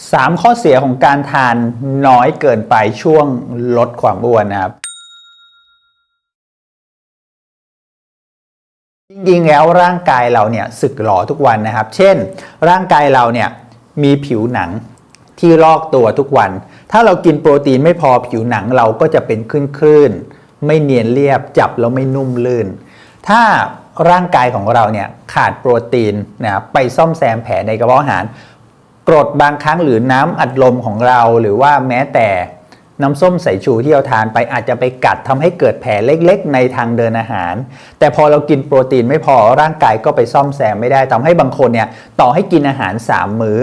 3 ข้อเสียของการทานน้อยเกินไปช่วงลดความอ้วนนะครับ จริงๆแล้วร่างกายเราเนี่ยสึกหรอทุกวันนะครับ เช่น ร่างกายเราเนี่ยมีผิวหนังที่ลอกตัวทุกวัน ถ้าเรากินโปรตีนไม่พอผิวหนังเราก็จะเป็นคลื่นๆ ไม่เนียนเรียบจับแล้วไม่นุ่มลื่น ถ้าร่างกายของเราเนี่ยขาดโปรตีนนะครับไปซ่อมแซมแผลในกระเพาะอาหาร กรดบางครั้งหรือน้ำอัดลมของเราหรือว่าแม้แต่น้ำส้มสายชูที่เราทานไปอาจจะไปกัดทำให้เกิดแผลเล็กๆ ในทางเดินอาหาร แต่พอเรากินโปรตีนไม่พอร่างกายก็ไปซ่อมแซมไม่ได้ทำให้บางคนเนี่ยต่อให้กินอาหาร 3 มื้อ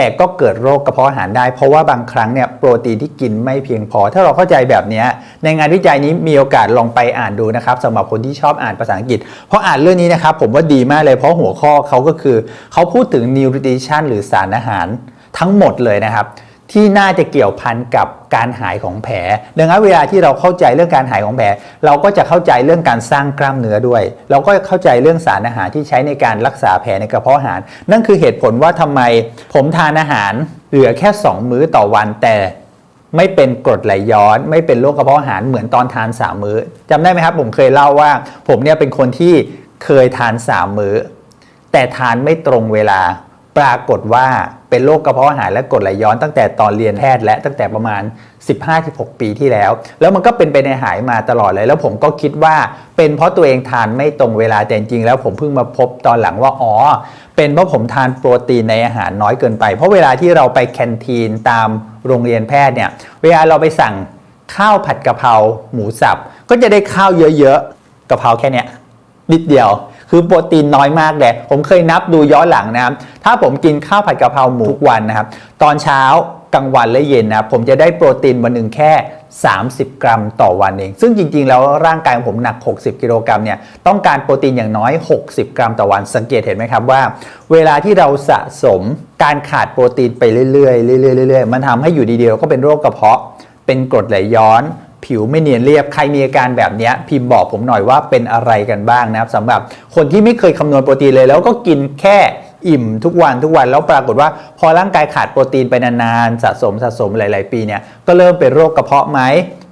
แต่ก็เกิดโรคกระเพาะอาหารได้ เพราะว่าบางครั้งเนี่ยโปรตีนที่กินไม่เพียงพอ ถ้าเราเข้าใจแบบนี้ในงานวิจัยนี้มีโอกาสลองไปอ่านดูนะครับสำหรับคนที่ชอบอ่านภาษาอังกฤษ เพราะอ่านเรื่องนี้นะครับผมว่าดีมากเลยเพราะหัวข้อเขาก็คือ เขาพูดถึงนิวทริชันหรือสารอาหารทั้งหมดเลยนะครับ ที่น่าจะเกี่ยวพันกับการหายของแผล ดังนั้นเวลาที่เราเข้าใจเรื่องการหายของแผล เราก็จะเข้าใจเรื่องการสร้างกล้ามเนื้อด้วย เราก็เข้าใจเรื่องสารอาหารที่ใช้ในการรักษาแผลในกระเพาะอาหาร นั่นคือเหตุผลว่าทำไมผมทานอาหารเหลือแค่ 2 มื้อต่อวันแต่ไม่เป็นกรดไหลย้อน ไม่เป็นโรคกระเพาะอาหารเหมือนตอนทาน3มื้อจำได้ไหมครับ ผมเคยเล่าว่า ผมเนี่ยเป็นคนที่เคยทาน3มื้อ แต่ทานไม่ตรงเวลา ปรากฏว่าเป็นโรคกระเพาะอาหารและกรดไหลย้อนตั้งแต่ตอนเรียนแพทย์และตั้งแต่ประมาณ 15-16 ปีที่แล้ว แล้วมันก็เป็นไปในหายมาตลอดเลย แล้วผมก็คิดว่าเป็นเพราะตัวเองทานไม่ตรงเวลาแต่จริงๆแล้วผมเพิ่งมาพบตอนหลังว่าอ๋อเป็นเพราะผมทานโปรตีนในอาหารน้อยเกินไป เพราะเวลาที่เราไปแคนทีนตามโรงเรียนแพทย์เนี่ยเวลาเราไปสั่งข้าวผัดกะเพราหมูสับก็จะได้ข้าวเยอะๆกะเพราแค่เนี้ยนิดเดียว คือโปรตีนน้อยมากเลยผมเคยนับดูย้อนหลังนะครับ ถ้าผมกินข้าวผัดกะเพราหมูทุกวันนะครับ ตอนเช้ากลางวันและเย็นนะครับผมจะได้โปรตีนวันหนึ่งแค่ 30 กรัมต่อวันเอง ซึ่งจริงๆ แล้วร่างกายของผมหนัก 60 กิโลกรัมเนี่ยต้องการโปรตีนอย่างน้อย 60 กรัมต่อวัน สังเกตเห็นไหมครับว่า เวลาที่เราสะสมการขาดโปรตีนไปเรื่อยๆเรื่อยๆเรื่อยๆมันทำให้อยู่ดีๆเราก็เป็นโรคกระเพาะ เป็นกรดไหลย้อน ผิวไม่เนียนเรียบ ใครมีอาการแบบนี้พิมพ์บอกผมหน่อยว่าเป็นอะไรกันบ้างนะครับสำหรับคนที่ไม่เคยคำนวณโปรตีนเลย แล้วก็กินแค่อิ่มทุกวันทุกวันแล้วปรากฏว่า พอร่างกายขาดโปรตีนไปนานๆสะสมสะสมหลาย ๆ ปีเนี่ยก็เริ่มเป็นโรคกระเพาะไหม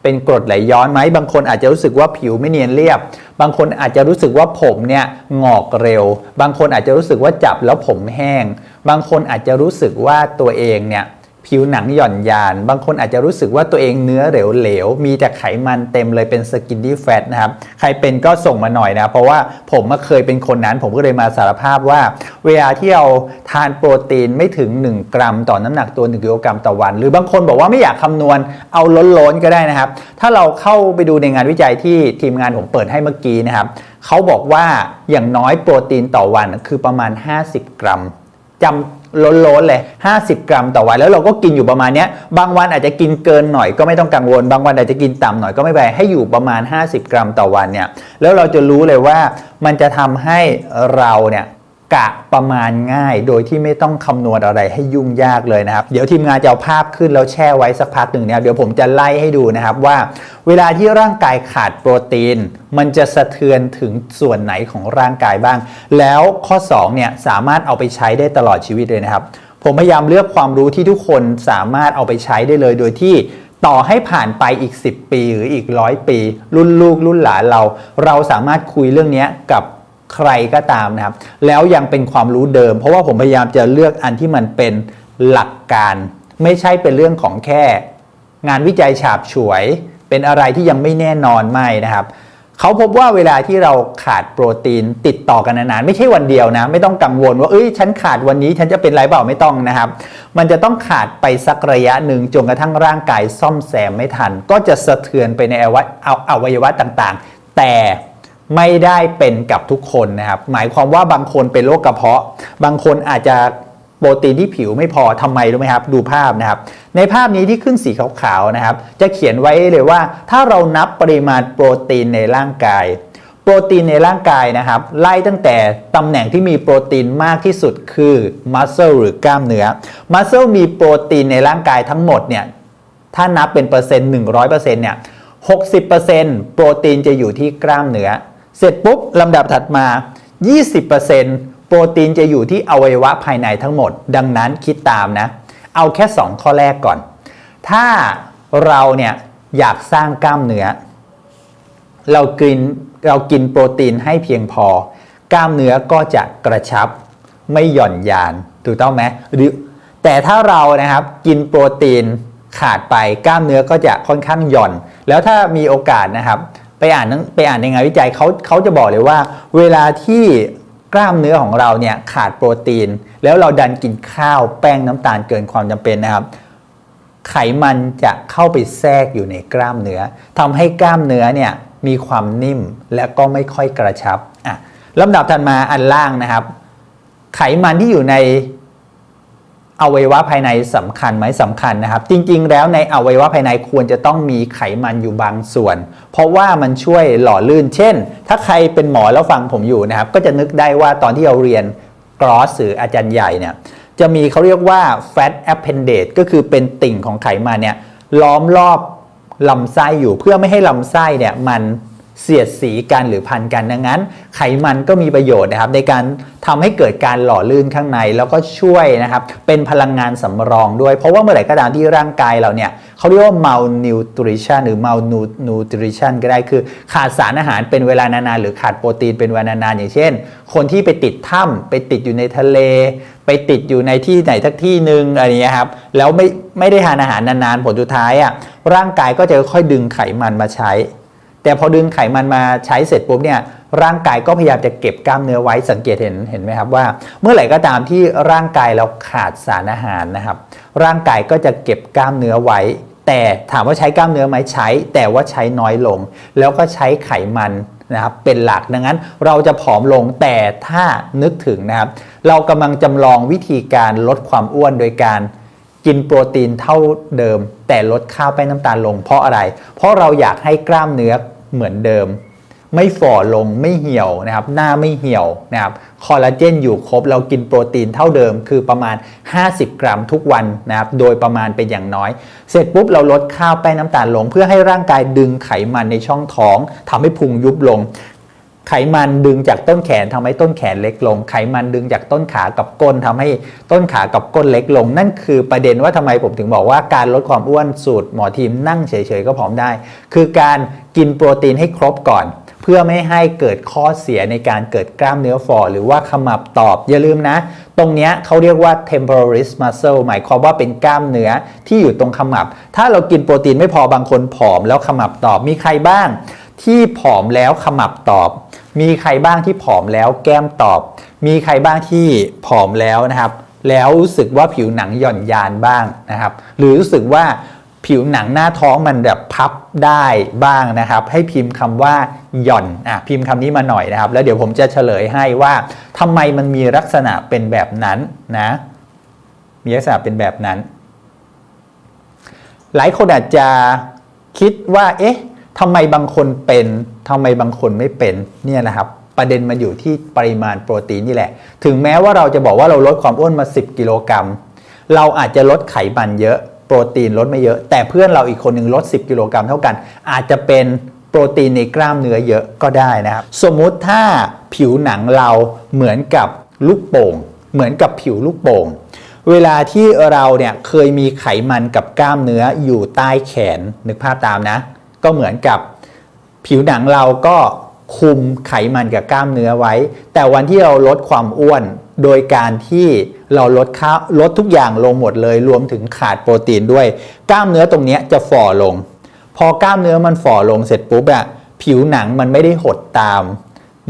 เป็นกรดไหลย้อนไหมบางคนอาจจะรู้สึกว่าผิวไม่เนียนเรียบ บางคนอาจจะรู้สึกว่าผมเนี่ยงอกเร็ว บางคนอาจจะรู้สึกว่าจับแล้วผมแห้ง บางคนอาจจะรู้สึกว่าตัวเองเนี่ย ผิวหนังหย่อนยาน บางคนอาจจะรู้สึกว่าตัวเองเนื้อเหลวๆ มีแต่ไขมันเต็มเลยเป็นสกินดี้แฟตนะครับ ใครเป็นก็ส่งมาหน่อยนะ เพราะว่าผมก็เคยเป็นคนนั้น ผมก็เลยมาสารภาพว่า เวลาที่เราทานโปรตีนไม่ถึง 1 กรัม ต่อน้ำหนักตัว 1กิโลกรัมต่อวัน หรือบางคนบอกว่าไม่อยากคำนวณเอาล้นๆก็ได้นะครับ ถ้าเราเข้าไปดูในงานวิจัยที่ทีมงานผมเปิดให้เมื่อกี้นะครับเขาบอกว่าอย่างน้อยโปรตีนต่อวันคือประมาณ 50 กรัมจำ ล้นๆเลย 50 กรัมต่อวันแล้วเราก็กินอยู่ประมาณนี้บางวันอาจจะกินเกินหน่อยก็ไม่ต้องกังวล บางวันอาจจะกินต่ำหน่อยก็ไม่เป็นให้อยู่ประมาณ 50 กรัมต่อวันเนี่ยแล้วเราจะรู้เลยว่ามันจะทำให้เราเนี่ย กะประมาณง่าย โดยที่ไม่ต้องคำนวณอะไรให้ยุ่งยากเลยนะครับ เดี๋ยวทีมงานจะเอาภาพขึ้นแล้วแช่ไว้สักพักหนึ่งเนี่ยเดี๋ยวผมจะไล่ให้ดูนะครับว่า เวลาที่ร่างกายขาดโปรตีน มันจะสะเทือนถึงส่วนไหนของร่างกายบ้าง แล้วข้อ2เนี่ยสามารถเอาไปใช้ได้ตลอดชีวิตเลยนะครับ ผมพยายามเลือกความรู้ที่ทุกคนสามารถเอาไปใช้ได้เลย โดยที่ต่อให้ผ่านไปอีก 10 ปีหรืออีกร้อยปี รุ่นลูกรุ่นหลานเรา เราสามารถคุยเรื่องนี้กับ ใครก็ตามนะครับ แล้วยังเป็นความรู้เดิม เพราะว่าผมพยายามจะเลือกอันที่มันเป็นหลักการ ไม่ใช่เป็นเรื่องของแค่ งานวิจัยฉาบฉวย เป็นอะไรที่ยังไม่แน่นอนไม่นะครับเขาพบว่าเวลาที่เราขาดโปรตีนติดต่อกันนานๆ ไม่ใช่วันเดียวนะ ไม่ต้องกังวลว่าเอ้ยฉันขาดวันนี้ฉันจะเป็นไรเปล่าไม่ต้องนะครับ มันจะต้องขาดไปสักระยะหนึ่งจนกระทั่งร่างกายซ่อมแซมไม่ทัน ก็จะสะเทือนไปในอวัยวะต่างๆ แต่ ไม่ได้เป็นกับทุกคนนะครับ หมายความว่าบางคนเป็นโรคกระเพาะ บางคนอาจจะโปรตีนที่ผิวไม่พอทำไมรู้ไหมครับ ดูภาพนะครับ ในภาพนี้ที่ขึ้นสีขาวๆนะครับ จะเขียนไว้เลยว่า ถ้าเรานับปริมาณโปรตีนในร่างกาย โปรตีนในร่างกายนะครับ ไล่ตั้งแต่ตำแหน่งที่มีโปรตีนมากที่สุดคือมัสเซลหรือกล้ามเนื้อมัสเซลมีโปรตีนในร่างกายทั้งหมดเนี่ยถ้านับเป็นเปอร์เซ็นต์100%เนี่ย60%โปรตีนจะอยู่ที่กล้ามเนื้อ เสร็จปุ๊บลำดับถัดมา 20%โปรตีนจะอยู่ที่อวัยวะภายในทั้งหมด ดังนั้นคิดตามนะ เอาแค่ 2 ข้อแรกก่อน ถ้าเราเนี่ยอยากสร้างกล้ามเนื้อ เรากินเรากินโปรตีนให้เพียงพอ กล้ามเนื้อก็จะกระชับ ไม่หย่อนยานถูกต้องไหมหรือแต่ถ้าเรานะครับกินโปรตีนขาดไปกล้ามเนื้อก็จะค่อนข้างหย่อน แล้วถ้ามีโอกาสนะครับ ไปอ่านนังไปอ่านในงานวิจัยเขาเขาจะบอกเลยว่า เวลาที่กล้ามเนื้อของเราเนี่ยขาดโปรตีน แล้วเราดันกินข้าวแป้งน้ำตาลเกินความจำเป็นนะครับ ไขมันจะเข้าไปแทรกอยู่ในกล้ามเนื้อทำให้กล้ามเนื้อเนี่ยมีความนิ่มและก็ไม่ค่อยกระชับอะลำดับถัดมาอันล่างนะครับ ไขมันที่อยู่ใน อวัยวะภายในสำคัญไหมสำคัญนะครับ จริงๆ แล้วในอวัยวะภายในควรจะต้องมีไขมันอยู่บางส่วน เพราะว่ามันช่วยหล่อลื่น เช่น ถ้าใครเป็นหมอแล้วฟังผมอยู่นะครับ ก็จะนึกได้ว่าตอนที่เราเรียนกรอสหรืออาจารย์ใหญ่เนี่ยจะมีเขาเรียกว่า fat appendage ก็คือเป็นติ่งของไขมันเนี่ยล้อมรอบลำไส้อยู่เพื่อไม่ให้ลำไส้เนี่ยมัน เสียดสีกันหรือพันกันดังนั้น ไขมันก็มีประโยชน์นะครับ ในการทำให้เกิดการหล่อลื่นข้างในแล้วก็ช่วยนะครับ เป็นพลังงานสำรองด้วย เพราะว่าเมื่อไหร่ก็ตามที่ร่างกายเราเนี่ยเขาเรียกว่า malnutrition หรือ malnutrition ก็ได้คือ ขาดสารอาหารเป็นเวลานานๆหรือขาดโปรตีนเป็นเวลานานๆอย่างเช่น คนที่ไปติดถ้ำไปติดอยู่ในทะเล ไปติดอยู่ในที่ไหนทักที่หนึ่งอะไรอย่างเงี้ยครับแล้วไม่ไม่ได้ทานอาหารนานๆผลสุดท้ายอะร่างกายก็จะค่อยดึงไขมันมาใช้ แต่พอดึงไขมันมาใช้เสร็จปุ๊บเนี่ยร่างกายก็พยายามจะเก็บกล้ามเนื้อไว้สังเกตเห็นเห็นไหมครับว่า เมื่อไหร่ก็ตามที่ร่างกายเราขาดสารอาหารนะครับ ร่างกายก็จะเก็บกล้ามเนื้อไว้ แต่ถามว่าใช้กล้ามเนื้อไหมใช้ แต่ว่าใช้น้อยลง แล้วก็ใช้ไขมันนะครับเป็นหลักดังนั้นเราจะผอมลงแต่ถ้านึกถึงนะครับ เรากำลังจำลองวิธีการลดความอ้วนโดยการกินโปรตีนเท่าเดิม แต่ลดข้าวแป้งน้ำตาลลงเพราะอะไร เพราะเราอยากให้กล้ามเนื้อ เหมือนเดิม ไม่ฝ่อลงไม่เหี่ยวนะครับ หน้าไม่เหี่ยวนะครับคอลลาเจนอยู่ครบเรากินโปรตีนเท่าเดิมคือประมาณ 50 กรัมทุกวันนะครับโดยประมาณเป็นอย่างน้อย เสร็จปุ๊บเราลดข้าวแป้งน้ำตาลลง เพื่อให้ร่างกายดึงไขมันในช่องท้องทำให้พุงยุบลง ไขมันดึงจากต้นแขนทำให้ต้นแขนเล็กลง ไขมันดึงจากต้นขากับก้นทำให้ต้นขากับก้นเล็กลง นั่นคือประเด็นว่าทำไมผมถึงบอกว่าการลดความอ้วนสูตรหมอทีมนั่งเฉยๆก็ผอมได้ คือการกินโปรตีนให้ครบก่อน เพื่อไม่ให้เกิดข้อเสียในการเกิดกล้ามเนื้อฝ่อหรือว่าขมับตอบ อย่าลืมนะ ตรงนี้เขาเรียกว่า temporalis muscle หมายความว่าเป็นกล้ามเนื้อที่อยู่ตรงขมับ ถ้าเรากินโปรตีนไม่พอบางคนผอมแล้วขมับตอบมีใครบ้าง ที่ผอมแล้วขมับตอบ มีใครบ้างที่ผอมแล้วแก้มตอบ มีใครบ้างที่ผอมแล้วนะครับ แล้วรู้สึกว่าผิวหนังหย่อนยานบ้างนะครับ หรือรู้สึกว่าผิวหนังหน้าท้องมันแบบพับได้บ้างนะครับ ให้พิมพ์คำว่าหย่อนอะพิมพ์คำนี้มาหน่อยนะครับ แล้วเดี๋ยวผมจะเฉลยให้ว่าทำไมมันมีลักษณะเป็นแบบนั้นนะ มีลักษณะเป็นแบบนั้น หลายคนอาจจะคิดว่า เอ๊ะ ทำไมบางคนเป็นทำไมบางคนไม่เป็นเนี่ยนะครับประเด็นมันอยู่ที่ปริมาณโปรตีนนี่แหละ ถึงแม้ว่าเราจะบอกว่าเราลดความอ้วนมา 10 กิโลกรัม เราอาจจะลดไขมันเยอะโปรตีนลดไม่เยอะ แต่เพื่อนเราอีกคนหนึ่งลด 10 กิโลกรัมเท่ากัน อาจจะเป็นโปรตีนในกล้ามเนื้อเยอะก็ได้นะครับ สมมุติถ้าผิวหนังเราเหมือนกับลูกโป่ง เหมือนกับผิวลูกโป่ง เวลาที่เราเนี่ยเคยมีไขมันกับกล้ามเนื้ออยู่ใต้แขนนึกภาพตามนะ ก็เหมือนกับผิวหนังเราก็คุมไขมันกับกล้ามเนื้อไว้ แต่วันที่เราลดความอ้วนโดยการที่เราลดข้าลดทุกอย่างลงหมดเลย รวมถึงขาดโปรตีนด้วย กล้ามเนื้อตรงนี้จะฝ่อลง พอกล้ามเนื้อมันฝ่อลงเสร็จปุ๊บอะผิวหนังมันไม่ได้หดตาม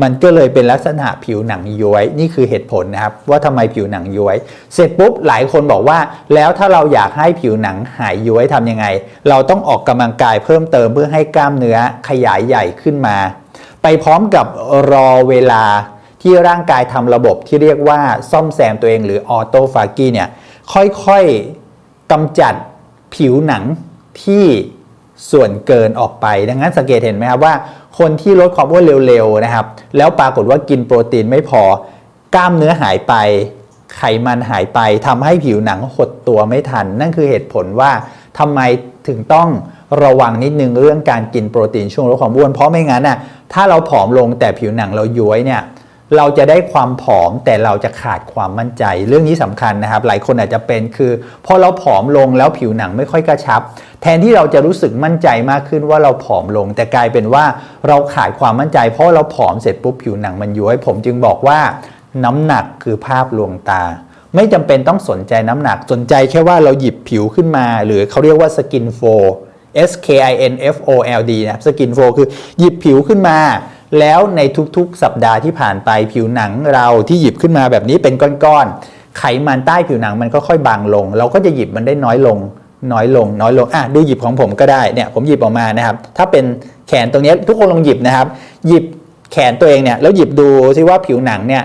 มันก็เลยเป็นลักษณะผิวหนังย้วย นี่คือเหตุผลนะครับ ว่าทำไมผิวหนังย้วย เสร็จปุ๊บหลายคนบอกว่า แล้วถ้าเราอยากให้ผิวหนังหายย้วยทำยังไง เราต้องออกกำลังกายเพิ่มเติมเพื่อให้กล้ามเนื้อขยายใหญ่ขึ้นมา ไปพร้อมกับรอเวลาที่ร่างกายทำระบบที่เรียกว่าซ่อมแซมตัวเองหรือออโตฟากีเนี่ยค่อยๆกำจัดผิวหนังที่ ส่วนเกินออกไป ดังนั้นสังเกตเห็นไหมครับว่า คนที่ลดความอ้วนเร็วๆนะครับ แล้วปรากฏว่ากินโปรตีนไม่พอกล้ามเนื้อหายไป ไขมันหายไปทำให้ผิวหนังหดตัวไม่ทัน นั่นคือเหตุผลว่าทำไมถึงต้องระวังนิดนึงเรื่องการกินโปรตีนช่วงลดความอ้วนเพราะไม่งั้นน่ะถ้าเราผอมลงแต่ผิวหนังเราย้วยเนี่ย เราจะได้ความผอมแต่เราจะขาดความมั่นใจ เรื่องนี้สำคัญนะครับ หลายคนอาจจะเป็นคือพอเราผอมลงแล้วผิวหนังไม่ค่อยกระชับ แทนที่เราจะรู้สึกมั่นใจมากขึ้นว่าเราผอมลง แต่กลายเป็นว่าเราขาดความมั่นใจ เพราะเราผอมเสร็จปุ๊บผิวหนังมันย้วย ผมจึงบอกว่าน้ำหนักคือภาพลวงตา ไม่จำเป็นต้องสนใจน้ำหนักสนใจแค่ว่าเราหยิบผิวขึ้นมา หรือเขาเรียกว่าสกินโฟ S K I N F O L D นะครับสกินโฟคือหยิบผิวขึ้นมา แล้วในทุกๆ สัปดาห์ที่ผ่านไปผิวหนังเราที่หยิบขึ้นมาแบบนี้เป็นก้อนๆไขมันใต้ผิวหนังมันก็ค่อยบางลง เราก็จะหยิบมันได้น้อยลง น้อยลง น้อยลงอะดูหยิบของผมก็ได้เนี่ยผมหยิบออกมานะครับ ถ้าเป็นแขนตรงนี้ทุกคนลองหยิบนะครับ หยิบแขนตัวเองเนี่ยแล้วหยิบดูซิว่าผิวหนังเนี่ย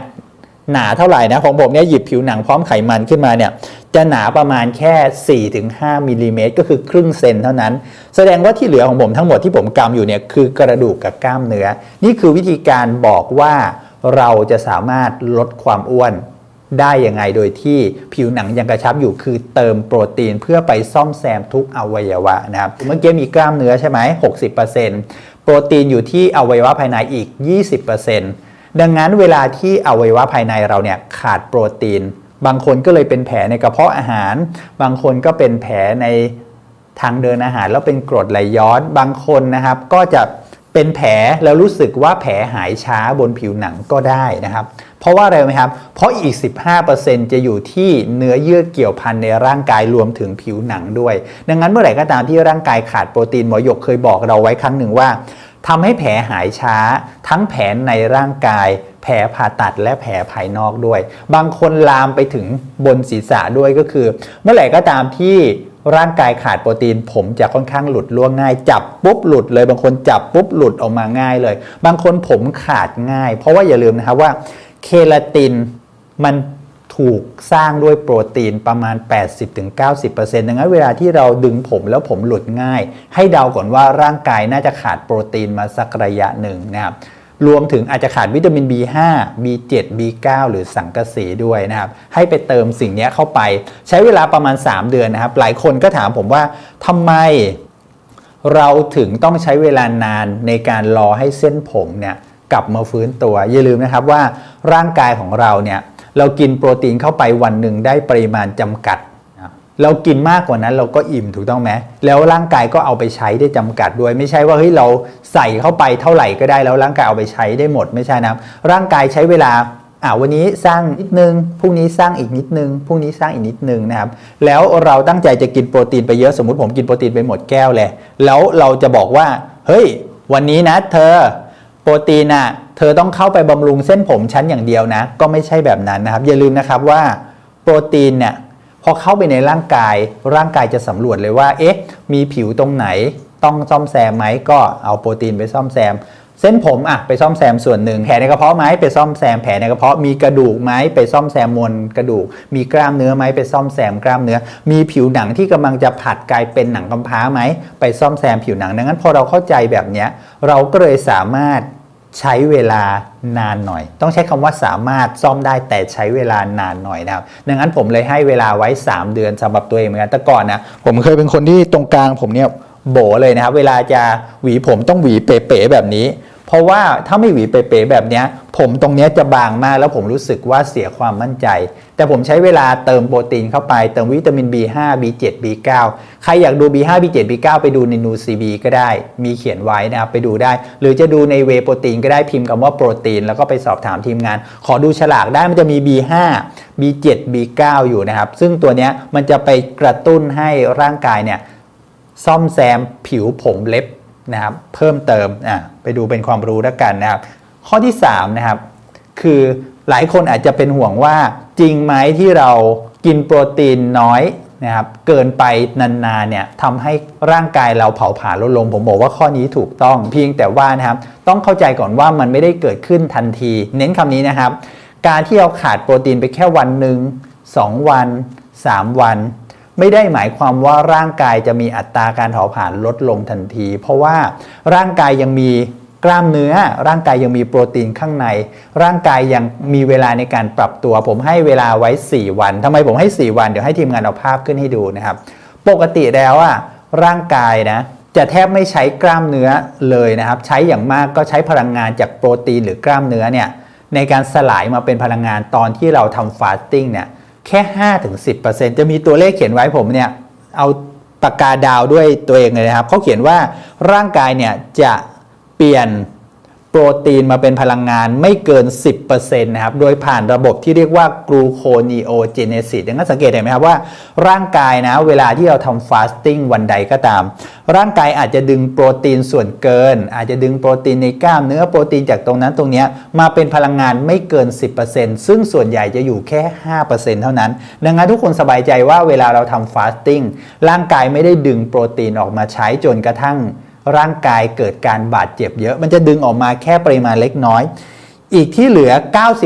หนาเท่าไหร่นะของผมเนี่ยหยิบผิวหนังพร้อมไขมันขึ้นมาเนี่ย จะหนาประมาณแค่ 4-5มิลลิเมตรก็คือครึ่งเซนเท่านั้น แสดงว่าที่เหลือของผมทั้งหมดที่ผมกำอยู่เนี่ยคือกระดูกกับกล้ามเนื้อ นี่คือวิธีการบอกว่าเราจะสามารถลดความอ้วนได้ยังไงโดยที่ผิวหนังยังกระชับอยู่คือเติมโปรตีนเพื่อไปซ่อมแซมทุกอวัยวะนะครับ เมื่อกี้มีกล้ามเนื้อใช่ไหม 60%โปรตีนอยู่ที่อวัยวะภายในอีก 20%ดังนั้นเวลาที่อวัยวะภายในเราเนี่ยขาดโปรตีน บางคนก็เลยเป็นแผลในกระเพาะอาหาร บางคนก็เป็นแผลในทางเดินอาหารแล้วเป็นกรดไหลย้อน บางคนนะครับก็จะเป็นแผลแล้วรู้สึกว่าแผลหายช้าบนผิวหนังก็ได้นะครับ เพราะว่าอะไรไหมครับ เพราะอีก 15%จะอยู่ที่เนื้อเยื่อเกี่ยวพันในร่างกายรวมถึงผิวหนังด้วย ดังนั้นเมื่อไหร่ก็ตามที่ร่างกายขาดโปรตีนหมอหยกเคยบอกเราไว้ครั้งหนึ่งว่า ทำให้แผลหายช้า ทั้งแผลในร่างกาย แผลผ่าตัดและแผลภายนอกด้วย บางคนลามไปถึงบนศีรษะด้วยก็คือ เมื่อไหร่ก็ตามที่ร่างกายขาดโปรตีน ผมจะค่อนข้างหลุดล่วงง่าย จับปุ๊บหลุดเลย บางคนจับปุ๊บหลุดออกมาง่ายเลย บางคนผมขาดง่าย เพราะว่าอย่าลืมนะครับว่าเคลาตินมัน ถูกสร้างด้วยโปรตีนประมาณ 80-90%ดังนั้นเวลาที่เราดึงผมแล้วผมหลุดง่าย ให้เดาก่อนว่าร่างกายน่าจะขาดโปรตีนมาสักระยะหนึ่งนะครับรวมถึงอาจจะขาดวิตามิน B5 B7 B9 หรือสังกะสีด้วยนะครับ ให้ไปเติมสิ่งนี้เข้าไป ใช้เวลาประมาณ 3 เดือนนะครับ หลายคนก็ถามผมว่าทำไมเราถึงต้องใช้เวลานานในการรอให้เส้นผมเนี่ยกลับมาฟื้นตัว อย่าลืมนะครับว่าร่างกายของเราเนี่ย เรากินโปรตีนเข้าไปวันหนึ่งได้ปริมาณจำกัด เรากินมากกว่านั้นเราก็อิ่มถูกต้องไหมแล้วร่างกายก็เอาไปใช้ได้จำกัดด้วย ไม่ใช่ว่าเฮ้ยเราใส่เข้าไปเท่าไหร่ก็ได้แล้วร่างกายเอาไปใช้ได้หมดไม่ใช่นะร่างกายใช้เวลาอ่าวันนี้สร้างนิดนึงพรุ่งนี้สร้างอีกนิดนึงพรุ่งนี้สร้างอีกนิดนึงนะครับ แล้วเราตั้งใจจะกินโปรตีนไปเยอะสมมติผมกินโปรตีนไปหมดแก้วเลยแล้วเราจะบอกว่า เฮ้ย วันนี้นะเธอ โปรตีนอะเธอต้องเข้าไปบำรุงเส้นผมชั้นอย่างเดียวนะ ก็ไม่ใช่แบบนั้นนะครับ อย่าลืมนะครับว่าโปรตีนเนี่ยพอเข้าไปในร่างกาย ร่างกายจะสำรวจเลยว่า เอ๊ะ มีผิวตรงไหน ต้องซ่อมแซมไหมก็เอาโปรตีนไปซ่อมแซม เส้นผมอะไปซ่อมแซมส่วนหนึ่งแผลในกระเพาะไหมไปซ่อมแซมแผลในกระเพาะมีกระดูกไหมไปซ่อมแซมมวลกระดูก มีกล้ามเนื้อไหมไปซ่อมแซมกล้ามเนื้อ มีผิวหนังที่กำลังจะผัดกลายเป็นหนังกำพร้าไหมไปซ่อมแซมผิวหนังดังนั้นพอเราเข้าใจแบบเนี้ยเราก็เลยสามารถใช้เวลานานหน่อย ต้องใช้คำว่าสามารถซ่อมได้แต่ใช้เวลานานหน่อยนะครับ ดังนั้นผมเลยให้เวลาไว้ 3 เดือนสำหรับตัวเองเหมือนกันแต่ก่อนนะผมเคยเป็นคนที่ตรงกลางผมเนี่ยโบเลยนะครับ เวลาจะหวีผมต้องหวีเป๋ๆแบบนี้ เพราะว่าถ้าไม่หวีเป๋ๆแบบนี้ผมตรงนี้จะบางมากแล้วผมรู้สึกว่าเสียความมั่นใจ แต่ผมใช้เวลาเติมโปรตีนเข้าไป เติมวิตามิน B5 B7 B9 ใครอยากดู B5 B7 B9 ไปดูในนูซีบีก็ได้ มีเขียนไว้นะครับไปดูได้ หรือจะดูในเวโปรตีนก็ได้พิมพ์คำว่าโปรตีน แล้วก็ไปสอบถามทีมงาน ขอดูฉลากได้มันจะมี B5 B7 B9 อยู่นะครับ ซึ่งตัวนี้มันจะไปกระตุ้นให้ร่างกายเนี่ยซ่อมแซมผิวผมเล็บ นะครับเพิ่มเติมอะไปดูเป็นความรู้แล้วกันนะครับ ข้อที่3นะครับคือหลายคนอาจจะเป็นห่วงว่าจริงไหมที่เรากินโปรตีนน้อยนะครับเกินไปนานๆเนี่ยทำให้ร่างกายเราเผาผลาญลดลง ผมบอกว่าข้อนี้ถูกต้องเพียงแต่ว่านะครับต้องเข้าใจก่อนว่ามันไม่ได้เกิดขึ้นทันที เน้นคำนี้นะครับ การที่เราขาดโปรตีนไปแค่วันหนึ่ง2 วัน 3 วัน ไม่ได้หมายความว่าร่างกายจะมีอัตราการเผาผลาญลดลงทันที เพราะว่าร่างกายยังมีกล้ามเนื้อ ร่างกายยังมีโปรตีนข้างใน ร่างกายยังมีเวลาในการปรับตัว ผมให้เวลาไว้ 4 วันทำไมผมให้ 4 วัน เดี๋ยวให้ทีมงานเอาภาพขึ้นให้ดูนะครับ ปกติแล้วอะร่างกายนะจะแทบไม่ใช้กล้ามเนื้อเลยนะครับ ใช้อย่างมากก็ใช้พลังงานจากโปรตีนหรือกล้ามเนื้อเนี่ยในการสลายมาเป็นพลังงานตอนที่เราทำฟาสติ้งเนี่ย แค่ 5-10%จะมีตัวเลขเขียนไว้ผมเนี่ย เอาปากกาดาวด้วยตัวเองเลยนะครับเขาเขียนว่าร่างกายเนี่ยจะเปลี่ยน โปรตีนมาเป็นพลังงานไม่เกิน 10%นะครับ โดยผ่านระบบที่เรียกว่ากลูโคนีโอเจเนซิสดังนั้นสังเกตเห็นไหมครับว่าร่างกายนะ เวลาที่เราทำฟาสติ้งวันใดก็ตาม ร่างกายอาจจะดึงโปรตีนส่วนเกิน อาจจะดึงโปรตีนในกล้ามเนื้อโปรตีนจากตรงนั้นตรงนี้มาเป็นพลังงานไม่เกิน 10%ซึ่งส่วนใหญ่จะอยู่แค่ 5%เท่านั้น ดังนั้นทุกคนสบายใจว่าเวลาเราทำฟาสติ้งร่างกายไม่ได้ดึงโปรตีนออกมาใช้จนกระทั่ง ร่างกายเกิดการบาดเจ็บเยอะ มันจะดึงออกมาแค่ปริมาณเล็กน้อย อีกที่เหลือ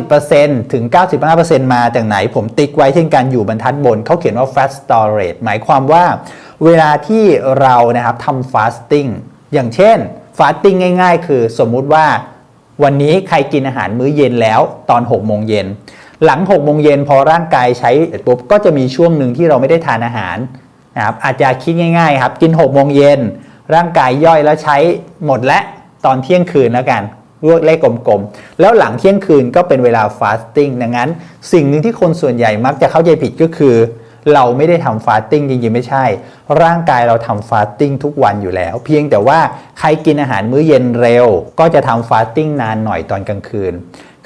90%ถึง 95%มาจากไหน ผมติ๊กไว้เช่นกันอยู่บรรทัดบน เขาเขียนว่า fat storage หมายความว่าเวลาที่เรานะครับทำ fasting อย่างเช่น fasting ง่าย ๆ คือสมมุติว่าวันนี้ใครกินอาหารมื้อเย็นแล้วตอน6โมงเย็นหลัง6โมงเย็นพอร่างกายใช้ปุ๊บก็จะมีช่วงหนึ่งที่เราไม่ได้ทานอาหารนะครับอาจจะคิดง่ายๆครับกิน6โมงเย็น ร่างกายย่อยแล้วใช้หมดและตอนเที่ยงคืนแล้วกันเลือกเลขกลมๆ แล้วหลังเที่ยงคืนก็เป็นเวลาฟาสติ้งดังนั้น สิ่งหนึ่งที่คนส่วนใหญ่มักจะเข้าใจผิดก็คือ เราไม่ได้ทำฟาสติ้งจริงๆ ไม่ใช่ ร่างกายเราทำฟาสติ้งทุกวันอยู่แล้ว เพียงแต่ว่าใครกินอาหารมื้อเย็นเร็ว ก็จะทำฟาสติ้งนานหน่อยตอนกลางคืน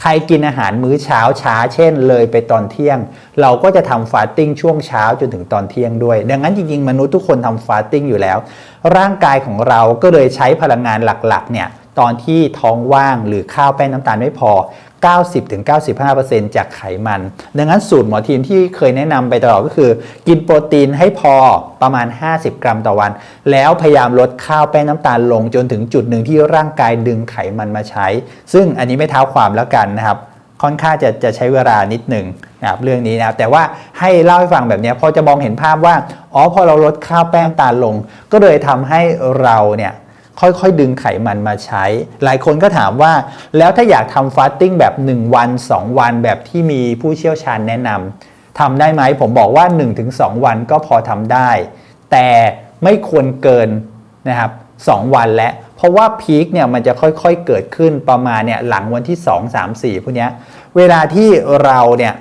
ใครกินอาหารมื้อเช้าช้าเช่น เลยไปตอนเที่ยง เราก็จะทำฟาสติ้งช่วงเช้าจนถึงตอนเที่ยงด้วย ดังนั้นจริงๆ มนุษย์ทุกคนทำฟาสติ้งอยู่แล้ว ร่างกายของเราก็เลยใช้พลังงานหลักๆเนี่ยตอนที่ท้องว่างหรือข้าวแป้งน้ำตาลไม่พอ 90-95%จากไขมัน ดังนั้นสูตรหมอทีมที่เคยแนะนำไปตลอดก็คือ กินโปรตีนให้พอประมาณ 50 กรัมต่อวัน แล้วพยายามลดข้าวแป้งน้ำตาลลงจนถึงจุดหนึ่งที่ร่างกายดึงไขมันมาใช้ ซึ่งอันนี้ไม่เท้าความแล้วกันนะครับ ค่อนข้างจะจะใช้เวลานิดหนึ่งนะครับเรื่องนี้นะครับแต่ว่าให้เล่าให้ฟังแบบนี้พอจะมองเห็นภาพว่าอ๋อพอเราลดข้าวแป้งน้ำตาลลง ก็เลยทำให้เราเนี่ย ค่อยๆ ดึงไขมันมาใช้ หลายคนก็ถามว่า แล้วถ้าอยากทำฟาสติ้งแบบ 1 วัน 2 วันแบบที่มีผู้เชี่ยวชาญแนะนำทำได้ไหมผมบอกว่า 1-2 วันก็พอทำได้ แต่ไม่ควรเกินนะครับ2วันและ เพราะว่าพีคเนี่ยมันจะค่อยๆเกิดขึ้นประมาณเนี่ยหลังวันที่ 2 3 4พวกนี้เวลาที่เราเนี่ย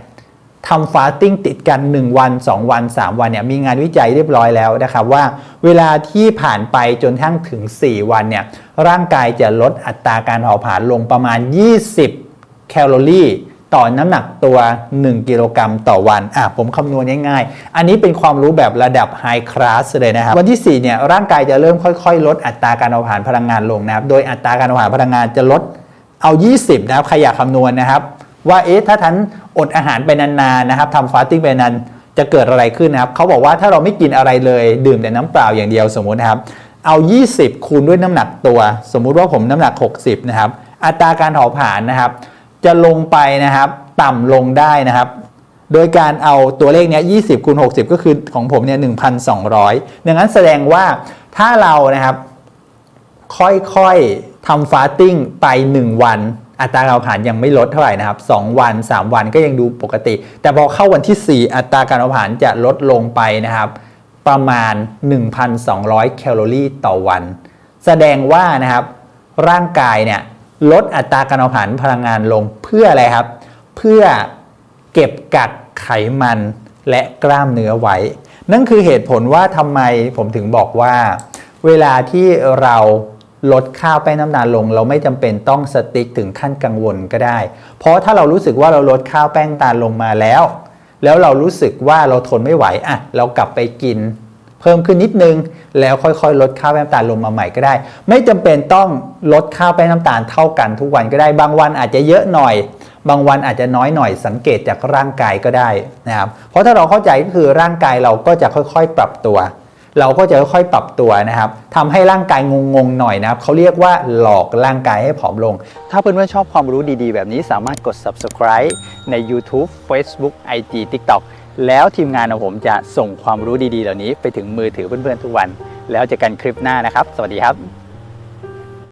ทำฟาสติ้งติดกัน 1 วัน 2 วัน 3 วันเนี่ยมีงานวิจัยเรียบร้อยแล้วนะครับว่าเวลาที่ผ่านไปจนทั้งถึง 4 วันเนี่ยร่างกายจะลดอัตราการเผาผลาญลงประมาณ 20 แคลอรี่ต่อน้ำหนักตัว 1 กิโลกรัมต่อวันอะผมคำนวณง่ายๆ อันนี้เป็นความรู้แบบระดับไฮคลาสเลยนะครับ วันที่ 4 เนี่ย ร่างกายจะเริ่มค่อยๆ ลดอัตราการเผาผลาญพลังงานลงนะครับ โดยอัตราการเผาผลาญพลังงานจะลดเอา 20 นะครับ ใครอยากคำนวณนะครับ ว่าเอ๊ะถ้าท่าน อดอาหารไปนานๆนะครับทำฟาสติ้งไปนานจะเกิดอะไรขึ้นนะครับเขาบอกว่าถ้าเราไม่กินอะไรเลยดื่มแต่น้ำเปล่าอย่างเดียวสมมุตินะครับเอา 20 คูณด้วยน้ำหนักตัว สมมุติว่าผมน้ำหนัก 60นะครับอัตราการเผาผลาญนะครับ จะลงไปนะครับต่ำลงได้นะครับ โดยการเอาตัวเลขเนี้ย20คูณ60 ก็คือของผมเนี่ย1,200 ดังนั้นแสดงว่าถ้าเรานะครับค่อยๆทำฟาสติ้งไป 1 วัน อัตราการเผาผลาญยังไม่ลดเท่าไหร่นะครับ 2 วัน 3 วันก็ยังดูปกติ แต่พอเข้าวันที่ 4 อัตราการเผาผลาญจะลดลงไปนะครับ ประมาณ 1,200 แคลอรี่ต่อวัน แสดงว่านะครับร่างกายเนี่ยลดอัตราการเผาผลาญพลังงานลงเพื่ออะไรครับ เพื่อเก็บกักไขมันและกล้ามเนื้อไว้ นั่นคือเหตุผลว่าทำไมผมถึงบอกว่า เวลาที่เรา ลดข้าวแป้งน้ำตาลลง เราไม่จำเป็นต้องสติ๊กถึงขั้นกังวลก็ได้ เพราะถ้าเรารู้สึกว่าเราลดข้าวแป้งตาลลงมาแล้ว แล้วเรารู้สึกว่าเราทนไม่ไหวอะเรากลับไปกิน เพิ่มขึ้นนิดนึง แล้วค่อยๆ ลดข้าวแป้งน้ำตาลลงมาใหม่ก็ได้ ไม่จำเป็นต้องลดข้าวแป้งน้ำตาลเท่ากันทุกวันก็ได้ บางวันอาจจะเยอะหน่อย บางวันอาจจะน้อยหน่อยสังเกตจากร่างกายก็ได้นะครับเพราะถ้าเราเข้าใจก็คือร่างกายเราก็จะค่อยๆ ปรับตัว เราก็จะค่อยๆปรับตัวนะครับทำให้ร่างกายงงๆหน่อยนะครับเขาเรียกว่าหลอกร่างกายให้ผอมลง ถ้าเพื่อนๆชอบความรู้ดีๆ แบบนี้สามารถกด subscribe ใน YouTube Facebook IG TikTok แล้วทีมงานของผมจะส่งความรู้ดีๆ เหล่านี้ไปถึงมือถือเพื่อนๆทุกวัน แล้วเจอกันคลิปหน้านะครับ สวัสดีครับ